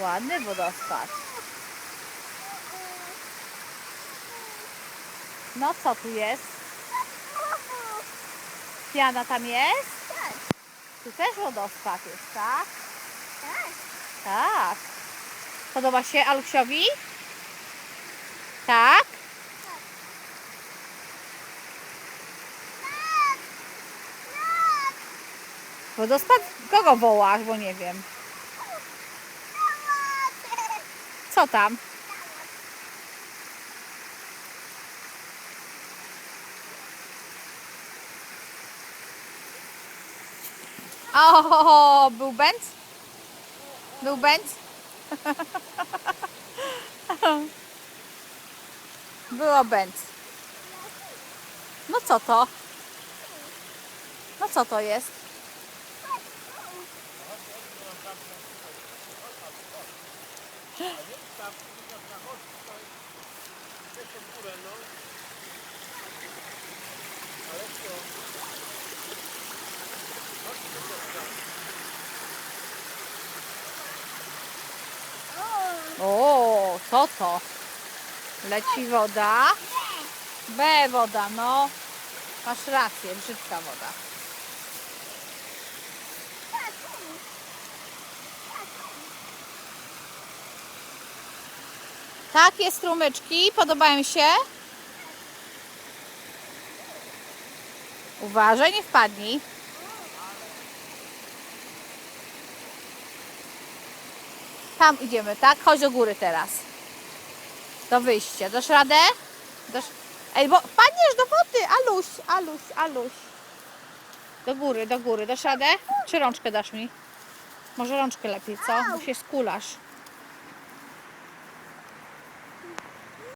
Ładny wodospad. No co tu jest? Piana tam jest? Tak, Tu też wodospad jest, tak? tak. Tak. Podoba się Alusiowi? Tak? Wodospad? Kogo wołasz, bo nie wiem. Co tam? O, był Benz? Był Benz? Było Benz. No co to? No co to jest? O, co to? Leci woda. B woda, no. Masz rację, brzydka woda. Takie strumyczki podobają się? Uważaj, nie wpadnij. Tam idziemy, tak? Chodź do góry teraz. Do wyjścia. Dasz radę? Dasz... Ej, bo padniesz do wody! Aluś, Aluś, Aluś. Do góry, do góry. Dasz radę? Czy rączkę dasz mi? Może rączkę lepiej, co? Bo się skulasz.